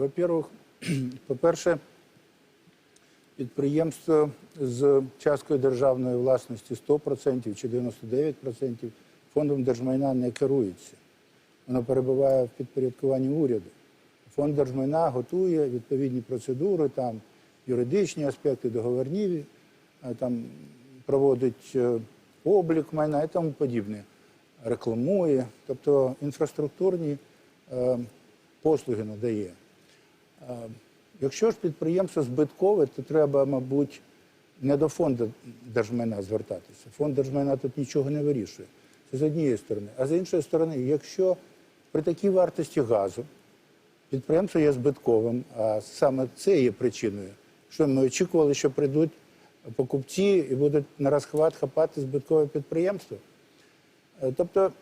Во-первых, по-перше, підприємство з часткою державної власності 100% чи 99% фондом держмайна не керується. Воно перебуває в підпорядкуванні уряду. Фонд держмайна готує відповідні процедури, там юридичні аспекти, договорні, там проводить е, облік майна і тому подібне, рекламує, тобто інфраструктурні е, послуги надає. Е, Якщо ж підприємство збиткове, то треба, мабуть, не до фонду держмайна звертатися. Фонд держмайна тут нічого не вирішує. Це з однієї сторони. А з іншої сторони, якщо при такій вартості газу підприємство є збитковим, а саме це є причиною, що ми очікували, що прийдуть покупці і будуть на розхват хапати збиткове підприємство. Е, Тобто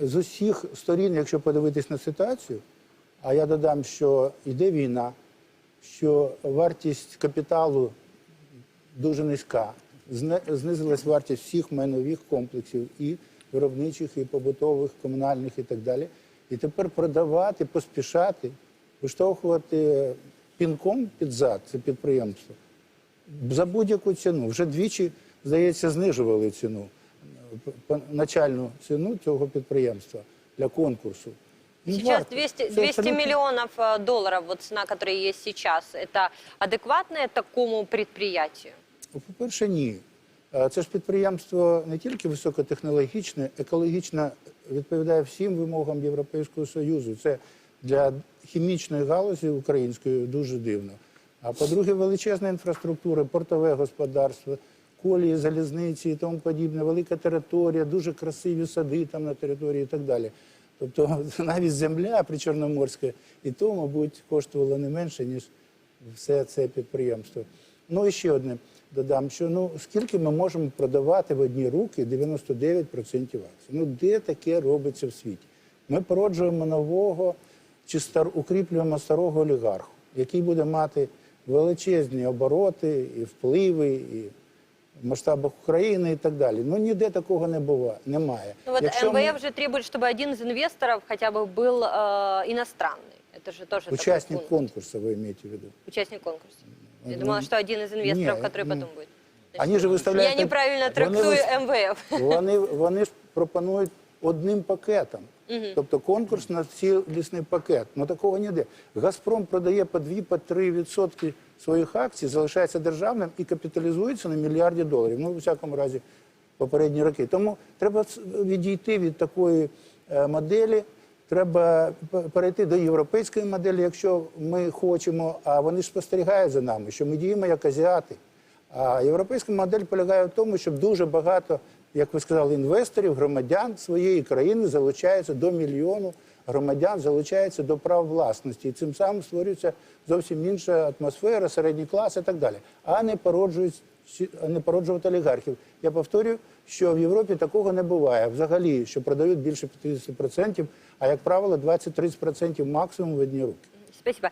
з усіх сторін, якщо подивитись на ситуацію, а я додам, що йде війна, що вартість капіталу дуже низька, знизилась вартість всіх майнових комплексів і виробничих, і побутових, комунальних і так далі. І тепер продавати, поспішати, виштовхувати пінком під зад це підприємство за будь-яку ціну. Вже двічі, здається, знижували ціну, начальну ціну цього підприємства для конкурсу. Ну, Сейчас варто. 200, Це 200 абсолютно- миллионов э, долларов, вот цена, которая есть сейчас, это адекватное такому предприятию? По-перше, ні. Е, Це ж підприємство не тільки високотехнологічне, екологічно відповідає всім вимогам Європейського Союзу. Це для хімічної галузі української дуже дивно. А по-друге, величезна інфраструктура, портове господарство, колії, залізниці і тому подібне, велика територія, дуже красиві сади там на території і так далі. Тобто навіть земля причорноморська і то, мабуть, коштувала не менше, ніж все це підприємство. Ну і ще одне додам, що ну скільки ми можемо продавати в одні руки 99% акцій? Ну де таке робиться в світі? Ми породжуємо нового чи стар, укріплюємо старого олігарху, який буде мати величезні обороти і впливи, і масштабах України і так далі. Ну ніде такого не буває, немає. Ну вот Якщо ми- МВФ же требует, чтобы один из инвесторов хотя бы был э, иностранный. Это же тоже такой Участник пункт. конкурсу, ви маєте в виду. Участник конкурса. Я Ну, думала, что один из инвесторов, не, который ну, потом будет. Они же выставляют... Я неправильно Вони трактую вис- МВФ. Вони, вони ж пропонують одним пакетом. Тобто конкурс на цілісний пакет. Ну такого ніде. Газпром продає по 2 по 3 відсотки своїх акцій, залишається державним і капіталізується на мільярді доларів. Ну, у всякому разі, попередні роки. Тому треба відійти від такої е, моделі. Треба перейти до європейської моделі, якщо ми хочемо, а вони ж спостерігають за нами, що ми діємо як азіати. А європейська модель полягає в тому, щоб дуже багато, як ви сказали, інвесторів, громадян своєї країни залучається до мільйону громадян, залучається до прав власності. І цим самим створюється зовсім інша атмосфера, середній клас і так далі, а не породжують не породжувати олігархів. Я повторюю, що в Європі такого не буває. Взагалі, що продають більше 50%, а як правило, 20-30% максимум в одні руки. Спасибо.